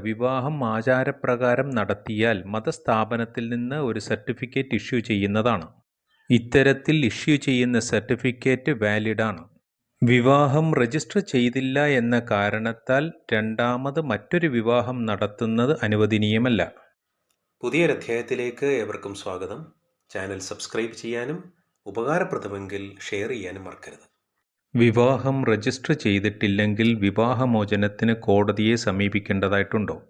വിവാഹം ആചാരപ്രകാരം നടത്തിയാൽ മതസ്ഥാപനത്തിൽ നിന്ന് ഒരു സർട്ടിഫിക്കറ്റ് ഇഷ്യൂ ചെയ്യുന്നതാണ്. ഇത്തരത്തിൽ ഇഷ്യൂ ചെയ്യുന്ന സർട്ടിഫിക്കറ്റ് വാലിഡാണ് വിവാഹം രജിസ്റ്റർ ചെയ്തില്ല എന്ന കാരണത്താൽ രണ്ടാമത് മറ്റൊരു വിവാഹം നടത്തുന്നത് അനുവദനീയമല്ല. പുതിയൊരധ്യായത്തിലേക്ക് ഏവർക്കും സ്വാഗതം. ചാനൽ സബ്സ്ക്രൈബ് ചെയ്യാനും ഉപകാരപ്രദമെങ്കിൽ ഷെയർ ചെയ്യാനും മറക്കരുത്. വിവാഹം രജിസ്റ്റർ ചെയ്തിട്ടില്ലെങ്കിൽ വിവാഹമോചനത്തിന് കോടതിയെ സമീപിക്കേണ്ടതായിട്ടുണ്ടോ?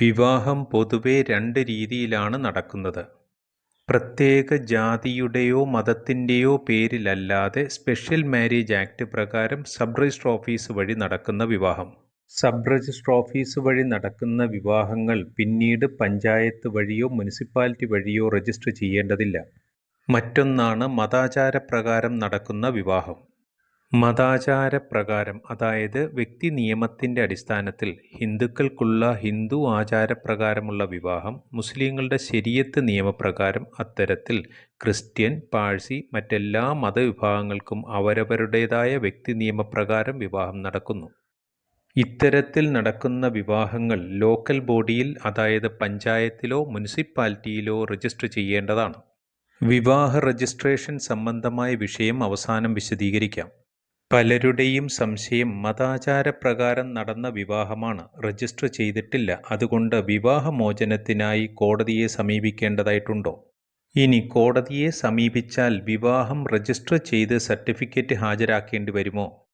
വിവാഹം പൊതുവെ രണ്ട് രീതിയിലാണ് നടക്കുന്നത്. പ്രത്യേക ജാതിയുടെയോ മതത്തിന്റെയോ പേരിലല്ലാതെ സ്പെഷ്യൽ മാരേജ് ആക്ട് പ്രകാരം സബ് രജിസ്റ്റർ ഓഫീസ് വഴി നടക്കുന്ന വിവാഹം. സബ് രജിസ്റ്റർ ഓഫീസ് വഴി നടക്കുന്ന വിവാഹങ്ങൾ പിന്നീട് പഞ്ചായത്ത് വഴിയോ മുനിസിപ്പാലിറ്റി വഴിയോ രജിസ്റ്റർ ചെയ്യേണ്ടതില്ല. മറ്റൊന്നാണ് മതാചാരപ്രകാരം നടക്കുന്ന വിവാഹം. മതാചാരപ്രകാരം അതായത് വ്യക്തി നിയമത്തിന്റെ അടിസ്ഥാനത്തിൽ ഹിന്ദുക്കൾക്കുള്ള ഹിന്ദു ആചാരപ്രകാരമുള്ള വിവാഹം മുസ്ലിങ്ങളുടെ ശരിയത്ത് നിയമപ്രകാരം അത്തരത്തിൽ ക്രിസ്ത്യൻ പാഴ്സി മറ്റെല്ലാ മതവിഭാഗങ്ങൾക്കും അവരവരുടേതായ വ്യക്തി നിയമപ്രകാരം വിവാഹം നടക്കുന്നു. ഇത്തരത്തിൽ നടക്കുന്ന വിവാഹങ്ങൾ ലോക്കൽ ബോഡിയിൽ അതായത് പഞ്ചായത്തിലോ മുനിസിപ്പാലിറ്റിയിലോ രജിസ്റ്റർ ചെയ്യേണ്ടതാണ്. വിവാഹ രജിസ്ട്രേഷൻ സംബന്ധമായ വിഷയം അവസാനം വിശദീകരിക്കാം. പലരുടെയും സംശയം മതാചാരപ്രകാരം നടന്ന വിവാഹമാണ്. രജിസ്റ്റർ ചെയ്തിട്ടില്ല. അതുകൊണ്ട് വിവാഹമോചനത്തിനായി കോടതിയെ സമീപിക്കേണ്ടതായിട്ടുണ്ടോ? ഇനി കോടതിയെ സമീപിച്ചാൽ വിവാഹം രജിസ്റ്റർ ചെയ്ത് സർട്ടിഫിക്കറ്റ് ഹാജരാക്കേണ്ടി വരുമോ?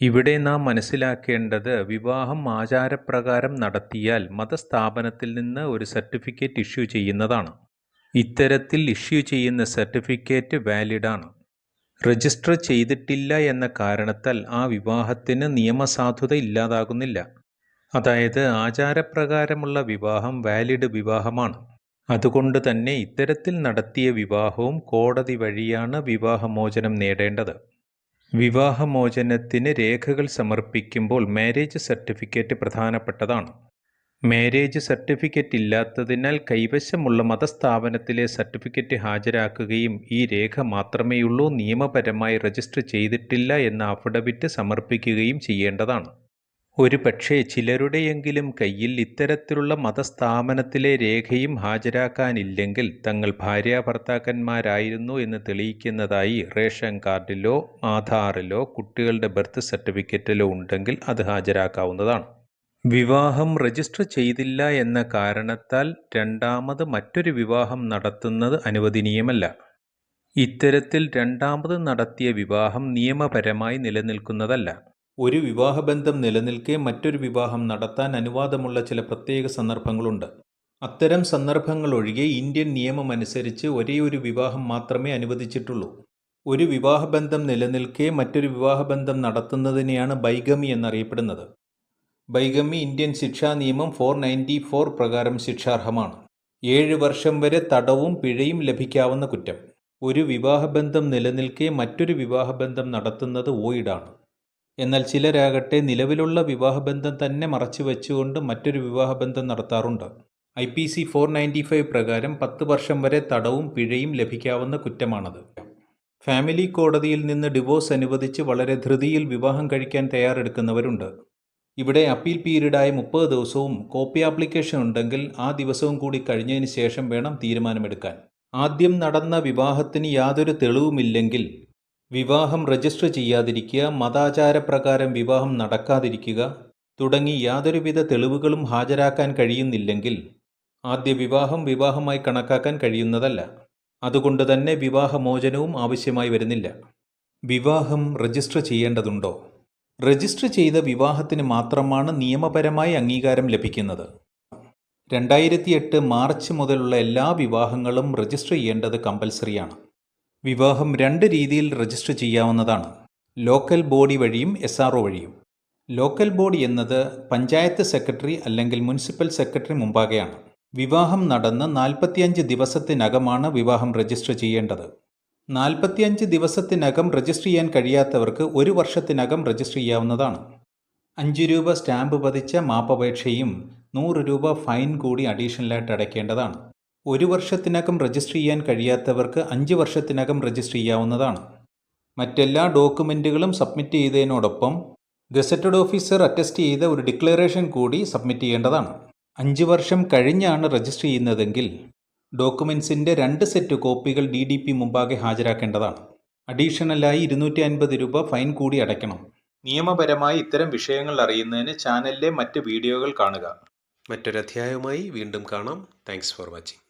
ഇവിടെ നാം മനസ്സിലാക്കേണ്ടത് വിവാഹം ആചാരപ്രകാരം നടത്തിയാൽ മതസ്ഥാപനത്തിൽ നിന്ന് ഒരു സർട്ടിഫിക്കറ്റ് ഇഷ്യൂ ചെയ്യുന്നതാണ്. ഇത്തരത്തിൽ ഇഷ്യൂ ചെയ്യുന്ന സർട്ടിഫിക്കറ്റ് വാലിഡാണ്. രജിസ്റ്റർ ചെയ്തിട്ടില്ല എന്ന കാരണത്താൽ ആ വിവാഹത്തിന് നിയമസാധുത ഇല്ലാതാകുന്നില്ല. അതായത് ആചാരപ്രകാരമുള്ള വിവാഹം വാലിഡ് വിവാഹമാണ്. അതുകൊണ്ട് തന്നെ ഇത്തരത്തിൽ നടത്തിയ വിവാഹവും കോടതി വഴിയാണ് വിവാഹമോചനം നേടേണ്ടത്. വിവാഹമോചനത്തിന് രേഖകൾ സമർപ്പിക്കുമ്പോൾ മാരേജ് സർട്ടിഫിക്കറ്റ് പ്രധാനപ്പെട്ടതാണ്. മാരേജ് സർട്ടിഫിക്കറ്റ് ഇല്ലാത്തതിനാൽ കൈവശമുള്ള മതസ്ഥാപനത്തിലെ സർട്ടിഫിക്കറ്റ് ഹാജരാക്കുകയും ഈ രേഖ മാത്രമേയുള്ളൂ നിയമപരമായി രജിസ്റ്റർ ചെയ്തിട്ടില്ല എന്ന അഫിഡവിറ്റ് സമർപ്പിക്കുകയും ചെയ്യേണ്ടതാണ്. ഒരു പക്ഷേ ചിലരുടെയെങ്കിലും കയ്യിൽ ഇത്തരത്തിലുള്ള മതസ്ഥാപനത്തിലെ രേഖയും ഹാജരാക്കാനില്ലെങ്കിൽ തങ്ങൾ ഭാര്യാഭർത്താക്കന്മാരായിരുന്നു എന്ന് തെളിയിക്കുന്നതായി റേഷൻ കാർഡിലോ ആധാറിലോ കുട്ടികളുടെ ബർത്ത് സർട്ടിഫിക്കറ്റിലോ ഉണ്ടെങ്കിൽ അത് ഹാജരാക്കാവുന്നതാണ്. വിവാഹം രജിസ്റ്റർ ചെയ്തില്ല എന്ന കാരണത്താൽ രണ്ടാമത് മറ്റൊരു വിവാഹം നടത്തുന്നത് അനുവദനീയമല്ല. ഇത്തരത്തിൽ രണ്ടാമത് നടത്തിയ വിവാഹം നിയമപരമായി നിലനിൽക്കുന്നതല്ല. ഒരു വിവാഹബന്ധം നിലനിൽക്കെ മറ്റൊരു വിവാഹം നടത്താൻ അനുവാദമുള്ള ചില പ്രത്യേക സന്ദർഭങ്ങളുണ്ട്. അത്തരം സന്ദർഭങ്ങൾ ഒഴികെ ഇന്ത്യൻ നിയമമനുസരിച്ച് ഒരേ ഒരു വിവാഹം മാത്രമേ അനുവദിച്ചിട്ടുള്ളൂ. ഒരു വിവാഹബന്ധം നിലനിൽക്കെ മറ്റൊരു വിവാഹബന്ധം നടത്തുന്നതിനെയാണ് ബൈഗമി എന്നറിയപ്പെടുന്നത്. ബൈഗമി ഇന്ത്യൻ ശിക്ഷാ നിയമം ഫോർ നയന്റി ഫോർ പ്രകാരം ശിക്ഷാർഹമാണ്. ഏഴ് വർഷം വരെ തടവും പിഴയും ലഭിക്കാവുന്ന കുറ്റം. ഒരു വിവാഹബന്ധം നിലനിൽക്കെ മറ്റൊരു വിവാഹബന്ധം നടത്തുന്നത് ഓയിഡാണ് എന്നാൽ ചിലരാകട്ടെ നിലവിലുള്ള വിവാഹബന്ധം തന്നെ മറച്ചു വെച്ചുകൊണ്ട് മറ്റൊരു വിവാഹബന്ധം നടത്താറുണ്ട്. I P C four ninety five പ്രകാരം പത്ത് വർഷം വരെ തടവും പിഴയും ലഭിക്കാവുന്ന കുറ്റമാണത്. ഫാമിലി കോടതിയിൽ നിന്ന് ഡിവോഴ്സ് അനുവദിച്ച് വളരെ ധൃതിയിൽ വിവാഹം കഴിക്കാൻ തയ്യാറെടുക്കുന്നവരുണ്ട്. ഇവിടെ അപ്പീൽ പീരീഡായ മുപ്പത് ദിവസവും കോപ്പി ആപ്ലിക്കേഷൻ ഉണ്ടെങ്കിൽ ആ ദിവസവും കൂടി കഴിഞ്ഞതിന് ശേഷം വേണം തീരുമാനമെടുക്കാൻ. ആദ്യം നടന്ന വിവാഹത്തിന് യാതൊരു തെളിവുമില്ലെങ്കിൽ വിവാഹം രജിസ്റ്റർ ചെയ്യാതിരിക്കുക മതാചാരപ്രകാരം വിവാഹം നടക്കാതിരിക്കുക തുടങ്ങി യാതൊരുവിധ തെളിവുകളും ഹാജരാക്കാൻ കഴിയുന്നില്ലെങ്കിൽ ആദ്യ വിവാഹം വിവാഹമായി കണക്കാക്കാൻ കഴിയുന്നതല്ല. അതുകൊണ്ട് തന്നെ വിവാഹമോചനവും ആവശ്യമായി വരുന്നില്ല. വിവാഹം രജിസ്റ്റർ ചെയ്യേണ്ടതുണ്ടോ? രജിസ്റ്റർ ചെയ്ത വിവാഹത്തിന് മാത്രമാണ് നിയമപരമായി അംഗീകാരം ലഭിക്കുന്നത്. രണ്ടായിരത്തി എട്ട് മാർച്ച് മുതലുള്ള എല്ലാ വിവാഹങ്ങളും രജിസ്റ്റർ ചെയ്യേണ്ടത് കമ്പൽസറിയാണ്. വിവാഹം രണ്ട് രീതിയിൽ രജിസ്റ്റർ ചെയ്യാവുന്നതാണ്. ലോക്കൽ ബോഡി വഴിയും എസ് ആർ വഴിയും. ലോക്കൽ ബോഡി എന്നത് പഞ്ചായത്ത് സെക്രട്ടറി അല്ലെങ്കിൽ മുനിസിപ്പൽ സെക്രട്ടറി മുമ്പാകെയാണ്. വിവാഹം നടന്ന് നാൽപ്പത്തിയഞ്ച് ദിവസത്തിനകമാണ് വിവാഹം രജിസ്റ്റർ ചെയ്യേണ്ടത്. നാൽപ്പത്തിയഞ്ച് ദിവസത്തിനകം രജിസ്റ്റർ ചെയ്യാൻ കഴിയാത്തവർക്ക് ഒരു വർഷത്തിനകം രജിസ്റ്റർ ചെയ്യാവുന്നതാണ്. അഞ്ച് രൂപ സ്റ്റാമ്പ് പതിച്ച മാപ്പപേക്ഷയും നൂറ് രൂപ ഫൈൻ കൂടി അഡീഷണലായിട്ട് അടയ്ക്കേണ്ടതാണ്. ഒരു വർഷത്തിനകം രജിസ്റ്റർ ചെയ്യാൻ കഴിയാത്തവർക്ക് അഞ്ച് വർഷത്തിനകം രജിസ്റ്റർ ചെയ്യാവുന്നതാണ്. മറ്റെല്ലാ ഡോക്യുമെന്റുകളും സബ്മിറ്റ് ചെയ്തതിനോടൊപ്പം ഗസറ്റഡ് ഓഫീസർ അറ്റസ്റ്റ് ചെയ്ത ഒരു ഡിക്ലറേഷൻ കൂടി സബ്മിറ്റ് ചെയ്യേണ്ടതാണ്. അഞ്ച് വർഷം കഴിഞ്ഞാണ് രജിസ്റ്റർ ചെയ്യുന്നതെങ്കിൽ ഡോക്യുമെൻസിന്റെ രണ്ട് സെറ്റ് കോപ്പികൾ ഡി ഡി പി മുമ്പാകെ ഹാജരാക്കേണ്ടതാണ്. അഡീഷണലായി ഇരുന്നൂറ്റി അൻപത് രൂപ ഫൈൻ കൂടി അടയ്ക്കണം. നിയമപരമായി ഇത്തരം വിഷയങ്ങൾ അറിയുന്നതിന് ചാനലിലെ മറ്റ് വീഡിയോകൾ കാണുക. മറ്റൊരധ്യായവുമായി വീണ്ടും കാണാം. Thanks for watching